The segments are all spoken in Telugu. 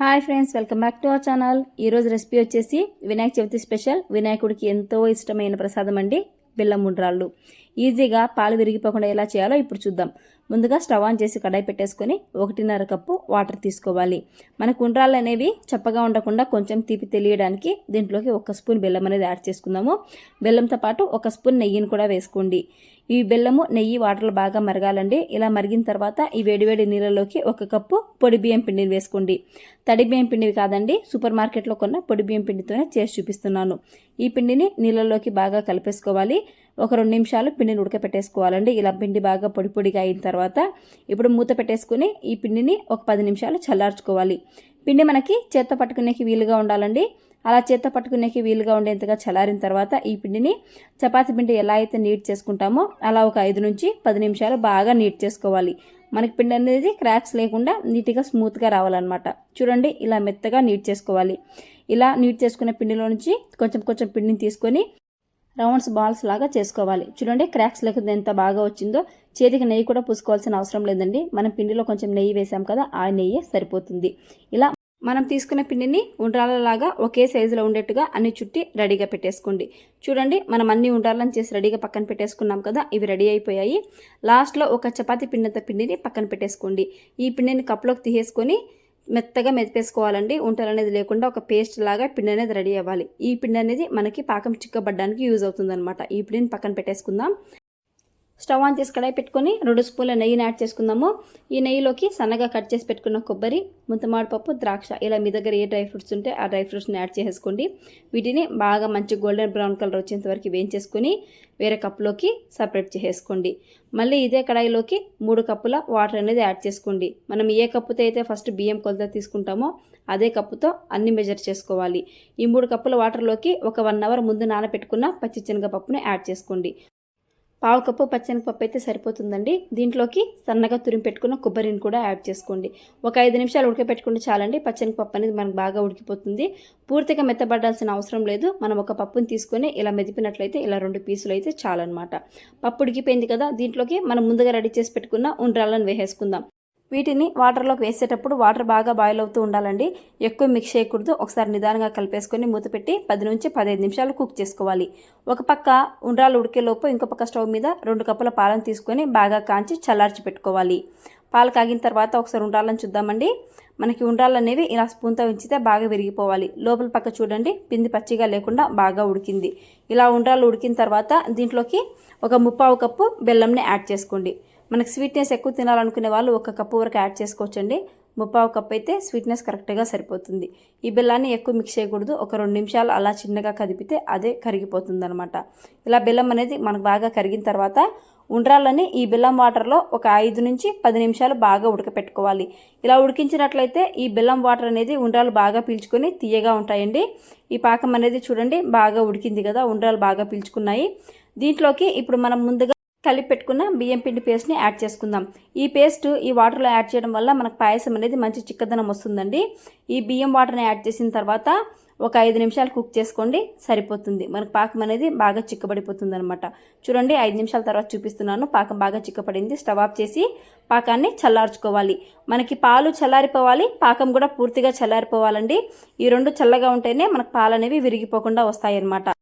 Hi friends welcome back to our channel. ఈరోజు రెసిపీ వచ్చేసి వినాయక చవితి స్పెషల్. వినాయకుడికి ఎంతో ఇష్టమైన ప్రసాదం అండి బెల్లం ఉండ్రాళ్ళు. ఈజీగా పాలు విరిగిపోకుండా ఎలా చేయాలో ఇప్పుడు చూద్దాం. ముందుగా స్టవ్ ఆన్ చేసి కడాయి పెట్టేసుకొని ఒకటిన్నర కప్పు వాటర్ తీసుకోవాలి. మనకు ఉండ్రాళ్ళు అనేవి చప్పగా ఉండకుండా కొంచెం తీపి తెలియడానికి దీంట్లోకి ఒక స్పూన్ బెల్లం అనేది యాడ్ చేసుకుందాము. బెల్లంతో పాటు ఒక స్పూన్ నెయ్యిని కూడా వేసుకోండి. ఈ బెల్లము నెయ్యి వాటర్లు బాగా మరగాలండి. ఇలా మరిగిన తర్వాత ఈ వేడివేడి నీళ్ళలోకి ఒక కప్పు పొడి బియ్యం పిండిని వేసుకోండి. తడి బియ్యం పిండివి కాదండి సూపర్ మార్కెట్లో కొన్న పొడి బియ్యం పిండితోనే చేసి చూపిస్తున్నాను. ఈ పిండిని నీళ్ళలోకి బాగా కలిపేసుకోవాలి. ఒక రెండు నిమిషాలు పిండిని ఉడకపెట్టేసుకోవాలండి. ఇలా పిండి బాగా పొడి పొడిగా అయిన తర్వాత ఇప్పుడు మూత పెట్టేసుకుని ఈ పిండిని ఒక పది నిమిషాలు చల్లార్చుకోవాలి. పిండి మనకి చేత్తో పట్టుకునేకి వీలుగా ఉండాలండి. అలా చేత్తో పట్టుకునేకి వీలుగా ఉండేంతగా చల్లారిన తర్వాత ఈ పిండిని చపాతి పిండి ఎలా అయితే నీట్ చేసుకుంటామో అలా ఒక ఐదు నుంచి పది నిమిషాలు బాగా నీట్ చేసుకోవాలి. మనకి పిండి అనేది క్రాక్స్ లేకుండా నీట్గా స్మూత్గా రావాలన్నమాట. చూడండి ఇలా మెత్తగా నీట్ చేసుకోవాలి. ఇలా నీట్ చేసుకున్న పిండిలో నుంచి కొంచెం కొంచెం పిండిని తీసుకొని రౌండ్స్ బాల్స్ లాగా చేసుకోవాలి. చూడండి క్రాక్స్ లేకుండా ఎంత బాగా వచ్చిందో. చేతికి నెయ్యి కూడా పూసుకోవాల్సిన అవసరం లేదండి. మనం పిండిలో కొంచెం నెయ్యి వేసాం కదా ఆ నెయ్యి సరిపోతుంది. ఇలా మనం తీసుకున్న పిండిని ఉండ్రాలలాగా ఒకే సైజులో ఉండేట్టుగా అన్ని చుట్టి రెడీగా పెట్టేసుకోండి. చూడండి మనం అన్ని ఉండ్రాలను చేసి రెడీగా పక్కన పెట్టేసుకున్నాం కదా ఇవి రెడీ అయిపోయాయి. లాస్ట్లో ఒక చపాతీ పిండితో పిండిని పక్కన పెట్టేసుకోండి. ఈ పిండిని కప్లోకి తీసేసుకొని మెత్తగా మెదిపేసుకోవాలండి. ఉంటలు అనేది లేకుండా ఒక పేస్ట్ లాగా పిండి అనేది రెడీ అవ్వాలి. ఈ పిండి అనేది మనకి పాకం చిక్కబడ్డానికి యూజ్ అవుతుందన్నమాట. ఈ పిండిని పక్కన పెట్టేసుకుందాం. స్టవ్ ఆన్ చేసి కడాయి పెట్టుకొని రెండు స్పూన్ల నెయ్యిని యాడ్ చేసుకుందాము. ఈ నెయ్యిలోకి సన్నగా కట్ చేసి పెట్టుకున్న కొబ్బరి ముంతమాడి పప్పు ద్రాక్ష ఇలా మీ దగ్గర ఏ డ్రై ఫ్రూట్స్ ఉంటే ఆ డ్రై ఫ్రూట్స్ని యాడ్ చేసుకోండి. వీటిని బాగా మంచి గోల్డెన్ బ్రౌన్ కలర్ వచ్చేంత వరకు వేయించేసుకొని వేరే కప్లోకి సపరేట్ చేసేసుకోండి. మళ్ళీ ఇదే కడాయిలోకి మూడు కప్పుల వాటర్ అనేది యాడ్ చేసుకోండి. మనం ఏ కప్పుతో అయితే ఫస్ట్ బియ్యం కొలత తీసుకుంటామో అదే కప్పుతో అన్ని మెజర్ చేసుకోవాలి. ఈ మూడు కప్పుల వాటర్లోకి ఒక వన్ అవర్ ముందు నానబెట్టుకున్న పచ్చి శనగపప్పుని యాడ్ చేసుకోండి. పావు కప్పు పచ్చనిపప్పు అయితే సరిపోతుందండి. దీంట్లోకి సన్నగా తురిమి పెట్టుకున్న కొబ్బరిని కూడా యాడ్ చేసుకోండి. ఒక ఐదు నిమిషాలు ఉడకపెట్టుకుంటే చాలండి పచ్చనిపప్పు అనేది మనకు బాగా ఉడికిపోతుంది. పూర్తిగా మెత్తబడాల్సిన అవసరం లేదు. మనం ఒక పప్పుని తీసుకొని ఇలా మెదిపినట్లయితే ఇలా రెండు పీసులు అయితే చాలన్నమాట. పప్పు ఉడికిపోయింది కదా దీంట్లోకి మనం ముందుగా రెడీ చేసి పెట్టుకున్న ఉండ్రాలను వేసేసుకుందాం. వీటిని వాటర్లోకి వేసేటప్పుడు వాటర్ బాగా బాయిల్ అవుతూ ఉండాలండి. ఎక్కువ మిక్స్ చేయకూడదు. ఒకసారి నిదానంగా కలిపేసుకొని మూత పెట్టి పది నుంచి పదిహేను నిమిషాలు కుక్ చేసుకోవాలి. ఒక పక్క ఉండ్రాలు ఉడికేలోపు ఇంకో పక్క స్టవ్ మీద రెండు కప్పుల పాలను తీసుకొని బాగా కాంచి చల్లార్చి పెట్టుకోవాలి. పాలు కాగిన తర్వాత ఒకసారి ఉండాలని చూద్దామండి. మనకి ఉండాలు అనేవి ఇలా స్పూన్తో ఉంచితే బాగా విరిగిపోవాలి. లోపల పక్క చూడండి. పిండి పచ్చిగా లేకుండా బాగా ఉడికింది. ఇలా ఉండ్రాలు ఉడికిన తర్వాత దీంట్లోకి ఒక ముప్పావు కప్పు బెల్లంని యాడ్ చేసుకోండి. మనకి స్వీట్నెస్ ఎక్కువ తినాలనుకునే వాళ్ళు ఒక కప్పు వరకు యాడ్ చేసుకోవచ్చండి. ముప్పావు కప్ అయితే స్వీట్నెస్ కరెక్ట్గా సరిపోతుంది. ఈ బెల్లాన్ని ఎక్కువ మిక్స్ చేయకూడదు. ఒక రెండు నిమిషాలు అలా చిన్నగా కదిపితే అదే కరిగిపోతుంది అనమాట ఇలా బెల్లం అనేది మనకు బాగా కరిగిన తర్వాత ఉండ్రాలని ఈ బెల్లం వాటర్లో ఒక ఐదు నుంచి పది నిమిషాలు బాగా ఉడకపెట్టుకోవాలి. ఇలా ఉడికించినట్లయితే ఈ బెల్లం వాటర్ అనేది ఉండ్రాలు బాగా పీల్చుకొని తీయగా ఉంటాయండి. ఈ పాకం అనేది చూడండి బాగా ఉడికింది కదా ఉండ్రాలు బాగా పీల్చుకున్నాయి. దీంట్లోకి ఇప్పుడు మనం ముందుగా కలిపి పెట్టుకున్న బియ్యం పిండి పేస్ట్ని యాడ్ చేసుకుందాం. ఈ పేస్ట్ ఈ వాటర్లో యాడ్ చేయడం వల్ల మనకు పాయసం అనేది మంచి చిక్కదనం వస్తుందండి. ఈ బియ్యం వాటర్ని యాడ్ చేసిన తర్వాత ఒక ఐదు నిమిషాలు కుక్ చేసుకోండి సరిపోతుంది. మనకు పాకం అనేది బాగా చిక్కబడిపోతుంది అనమాట చూడండి ఐదు నిమిషాల తర్వాత చూపిస్తున్నాను. పాకం బాగా చిక్కపడింది స్టవ్ ఆఫ్ చేసి పాకాన్ని చల్లార్చుకోవాలి. మనకి పాలు చల్లారిపోవాలి పాకం కూడా పూర్తిగా చల్లారిపోవాలండి. ఈ రెండు చల్లగా ఉంటేనే మనకు పాలు అనేవి విరిగిపోకుండా వస్తాయి అన్నమాట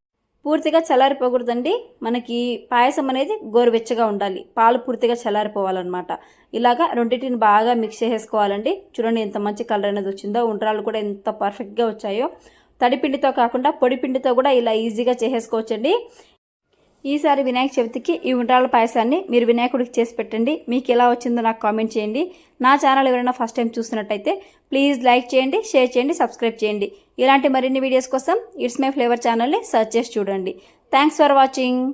పూర్తిగా చల్లారిపోకూడదండి. మనకి పాయసం అనేది గోరువెచ్చగా ఉండాలి. పాలు పూర్తిగా చల్లారిపోవాలన్నమాట. ఇలాగా రెండింటిని బాగా మిక్స్ చేసేసుకోవాలండి. చూడండి ఎంత మంచి కలర్ అనేది వచ్చిందో. ఉండ్రాలు కూడా ఎంత పర్ఫెక్ట్గా వచ్చాయో. తడిపిండితో కాకుండా పొడి పిండితో కూడా ఇలా ఈజీగా చేసేసుకోవచ్చండి. ఈసారి వినాయక చవితికి ఈ ఉండ్రాళ్ళ పాయసాన్ని మీరు వినాయకుడికి చేసి పెట్టండి. మీకు ఎలా వచ్చిందో నాకు కామెంట్ చేయండి. నా ఛానల్ ఎవరైనా ఫస్ట్ టైం చూస్తున్నట్టయితే ప్లీజ్ లైక్ చేయండి షేర్ చేయండి సబ్స్క్రైబ్ చేయండి. ఇలాంటి మరిన్ని వీడియోస్ కోసం ఇట్స్ మై ఫ్లేవర్ ఛానల్ని సర్చ్ చేసి చూడండి. Thanks for watching.